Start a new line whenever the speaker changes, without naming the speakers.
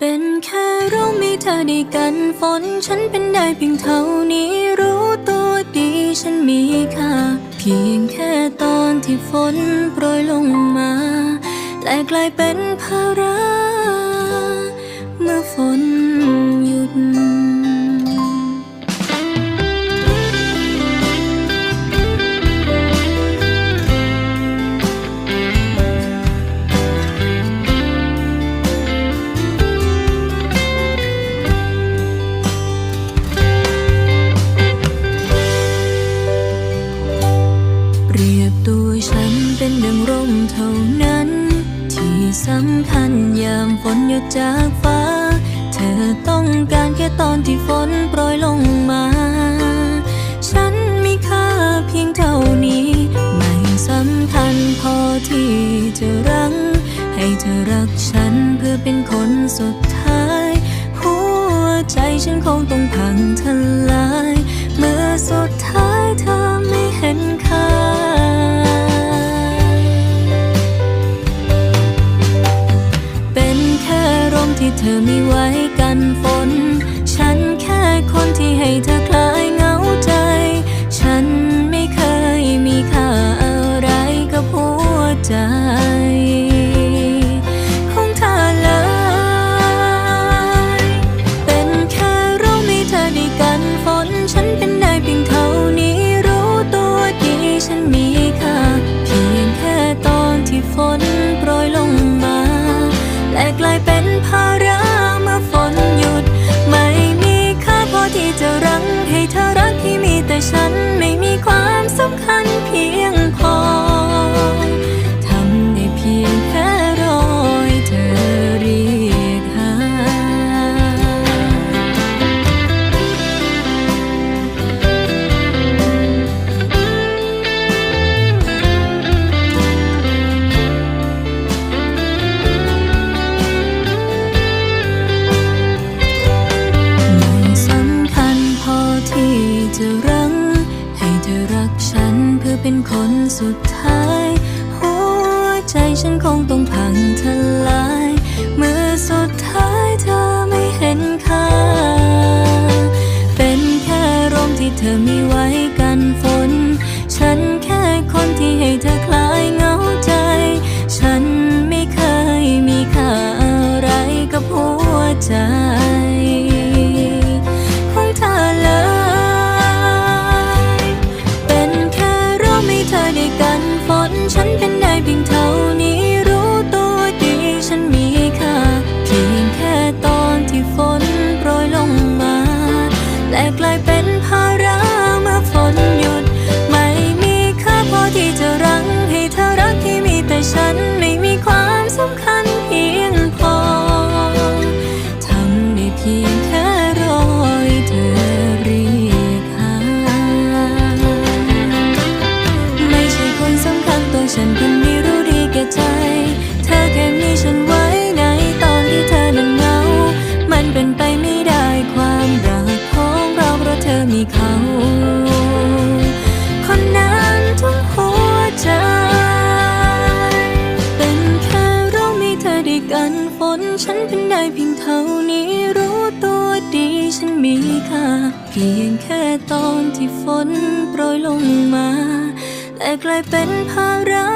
เป็นแค่เรามีเธอได้กันฝน ฉันเป็นได้เพียงเท่านี้รู้ตัวดีฉันมีค่า เพียงแค่ตอนที่ฝนโปรยลงมาและกลายเป็นภาระ เมื่อฝนหยุด เปรียบตัวฉันเป็นดังร่มเท่านั้น ที่สำคัญยามฝนหยุดจากฟ้า เธอต้องการแค่ตอนที่ฝนโปรยลงมา ฉันมีค่าเพียงเท่านี้ ไม่สำคัญพอที่จะรั้งให้เธอรักฉันเพื่อเป็นคนสุดท้าย หัวใจฉันคงต้องพังทลาย ที่เธอมีไว้กันฝน ที่จะรั้งให้เธอรักฉันเพื่อเป็นคนสุดท้าย หัวใจฉันคงต้องพังทลาย และกลายเป็น ฝนฉันเป็นได้เพียงเท่านี้รู้ตัวดีฉันมีค่าเพียงแค่ตอนที่ฝนโปรยลงมา แต่กลายเป็นภาระ